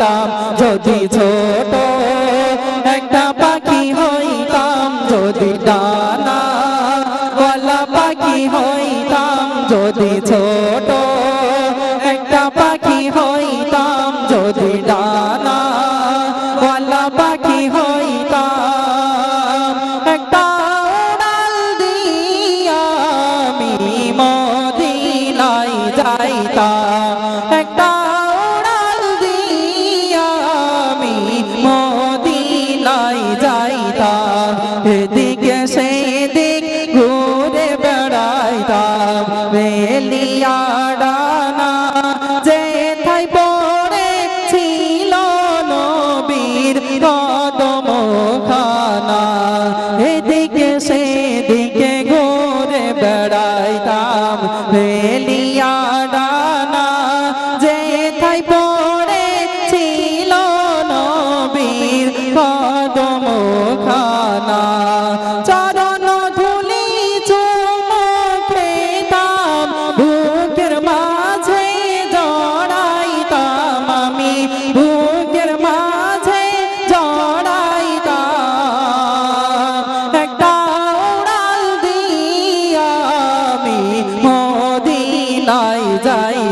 যাইতাম যদি ছোট একটা পাখি হইতাম, যদি ডানা ওয়ালা পাখি হইতাম, যদি ছোট একটা পাখি হইতাম, যদি ডানা ওয়ালা পাখি হইতাম। একটা আমি যাইতাম, একটা এদিকে সেদিক ঘুরে বেড়াইতাম। বেলিয়া ডানা যে থাই পড়ে ছিল নবীর কদম খানা এদিকে ঘুরে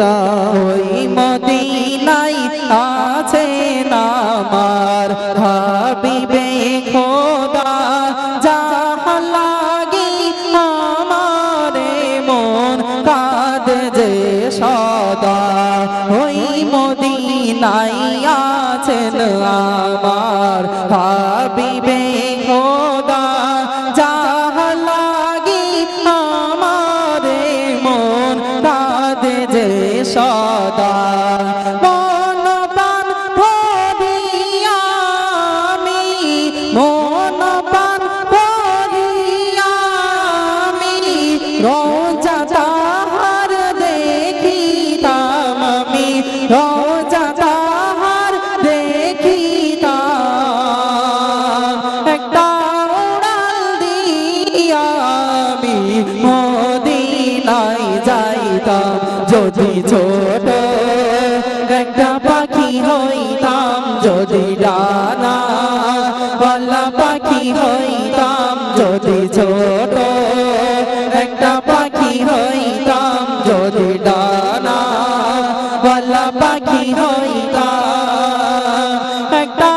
যাইতাম ওই মদিনায় আছে নামার হাবিবে খোদা, যাহা লাগি আমারে মন কাঁদে যে সদা। ওই মদিনাই আছেন আমার হাবিবে যে সদা মন প্রাণ ভরিয়া আমি মন ভরিয়া আমি। রোজা তাহার দেখিতাম আমি, রোজা তাহার আমি যদি ছোট, একটা পাখি হইতাম যদি ডানা, পাল্লা পাখি হইতাম যদি ছোট, একটা পাখি হইতাম যদি ডানা, পাল্লা পাখি হইতাম। একটা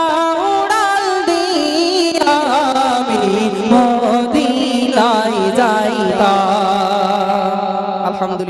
উড়াল দিয়া আমি মদিনায় যাইতাম। আলহামদুলিল্লাহ।